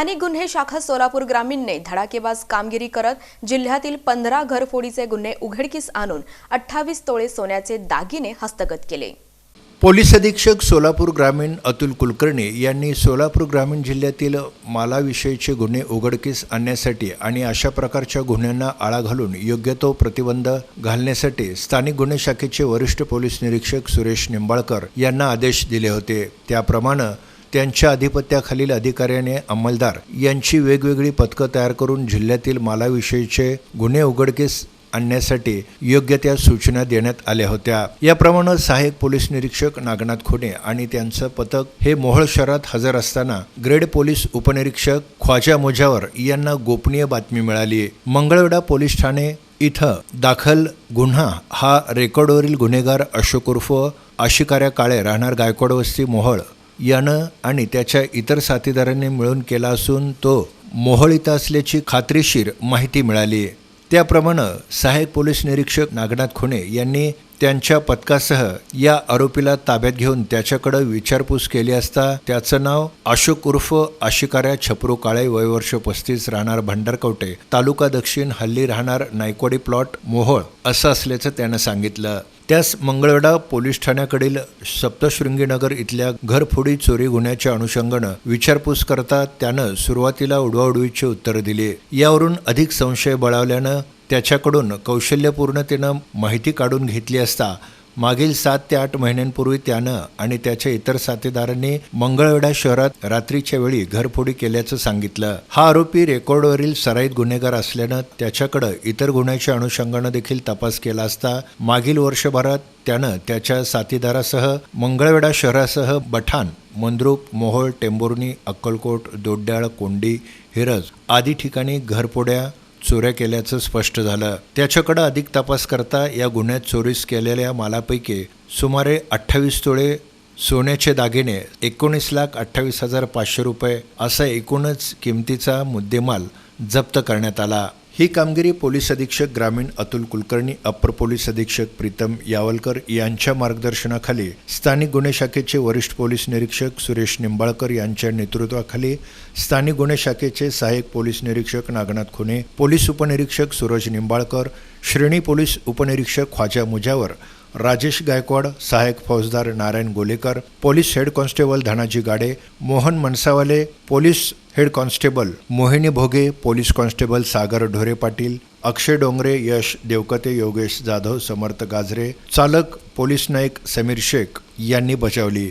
स्थानिक गुन्हे शाखा सोलापूर ग्रामीणने धडाकेबाज कामगिरी करत जिल्ह्यातील पंधरा घरफोडीचे गुन्हे उघडकीस आणून अठ्ठावीस तोळे सोन्याचे दागिने हस्तगत केले. पोलीस अधीक्षक सोलापूर ग्रामीण अतुल कुलकर्णी यांनी सोलापूर ग्रामीण जिल्ह्यातील मालाविषयीचे गुन्हे उघडकीस आणण्यासाठी आणि अशा प्रकारच्या गुन्ह्यांना आळा घालून योग्य तो प्रतिबंध घालण्यासाठी स्थानिक गुन्हे शाखेचे वरिष्ठ पोलीस निरीक्षक सुरेश निंबाळकर यांना आदेश दिले होते. त्याप्रमाणे त्यांच्या अधिपत्याखालील अधिकाऱ्याने अंमलदार यांची वेगवेगळी पथकं तयार करून जिल्ह्यातील मालाविषयीचे गुन्हे उघडकीस आणण्यासाठी योग्य त्या सूचना देण्यात आल्या होत्या. याप्रमाणे सहाय्यक पोलीस निरीक्षक नागनाथ खोने आणि त्यांचं पथक हे मोहोळ शहरात हजर असताना ग्रेड पोलीस उपनिरीक्षक ख्वाजा मुजावर यांना गोपनीय बातमी मिळाली. मंगळवेढा पोलीस ठाणे इथं दाखल गुन्हा हा रेकॉर्डवरील गुन्हेगार अशोक उर्फ आशिकाऱ्या काळे राहणार गायकवाड वस्ती मोहोळ यानं आणि त्याच्या इतर साथीदारांनी मिळून केला असून तो मोहोळ असल्याची खात्रीशीर माहिती मिळाली. त्याप्रमाणे सहाय्यक पोलीस निरीक्षक नागनाथ खुणे यांनी त्यांच्या पथकासह या आरोपीला ताब्यात घेऊन त्याच्याकडे विचारपूस केली असता त्याचं नाव अशोक उर्फ आशिकाऱ्या छपरू काळे वयवर्ष पस्तीस राहणार भंडारकवटे तालुका दक्षिण हल्ली राहणार नायकवाडी प्लॉट मोहोळ असं असल्याचं त्यानं सांगितलं. त्यास मंगळवेढा पोलीस ठाण्याकडील सप्तशृंगीनगर इथल्या घरफोडी चोरी गुन्ह्याच्या अनुषंगानं विचारपूस करता त्यानं सुरुवातीला उडवाउडवीची उत्तरं दिली. यावरून अधिक संशय बळावल्यानं त्याच्याकडून कौशल्यपूर्णतेनं माहिती काढून घेतली असता मागील सात ते आठ महिन्यांपूर्वी त्यानं आणि त्याच्या इतर साथीदारांनी मंगळवेढा शहरात रात्रीच्या वेळी घरफोडी केल्याचं सांगितलं. हा आरोपी रेकॉर्डवरील सराईत गुन्हेगार असल्यानं त्याच्याकडं इतर गुन्ह्याच्या अनुषंगानं देखील तपास केला असता मागील वर्षभरात त्यानं त्याच्या साथीदारासह मंगळवेढा शहरासह बठाण मंद्रुप मोहोळ टेंभुर्णी अक्कलकोट दोड्याळ कोंडी हिरज आदी ठिकाणी घरफोड्या चोऱ्या केल्याचं स्पष्ट झालं. त्याच्याकडं अधिक तपास करता या गुन्ह्यात चोरीस केलेल्या मालापैकी सुमारे अठ्ठावीस तोळे सोन्याचे दागिने एकोणीस लाख अठ्ठावीस हजार पाचशे रुपये असा एकूणच किमतीचा मुद्देमाल जप्त करण्यात आला. ही कामगिरी पोलीस अधीक्षक ग्रामीण अतुल कुलकर्णी अप्पर पोलीस अधीक्षक प्रीतम यावलकर यांच्या मार्गदर्शनाखाली स्थानिक गुन्हे शाखेचे वरिष्ठ पोलीस निरीक्षक सुरेश निंबाळकर यांच्या नेतृत्वाखाली स्थानिक गुन्हे शाखेचे सहाय्यक पोलीस निरीक्षक नागनाथ खुने पोलीस उपनिरीक्षक सूरज निंबाळकर श्रेणी पोलीस उपनिरीक्षक ख्वाजा मुजावर राजेश गायकवाड सहायक फौजदार Narayan Golekar police head constable Dhanaji Gade Mohan Mansawale police head constable Mohini Bhoge police constable सागर ढोरे पाटील अक्षय डोंगरे यश देवकते योगेश जाधव समर्थ गाजरे चालक पोलीस नाईक समीर शेख यांनी बजावली.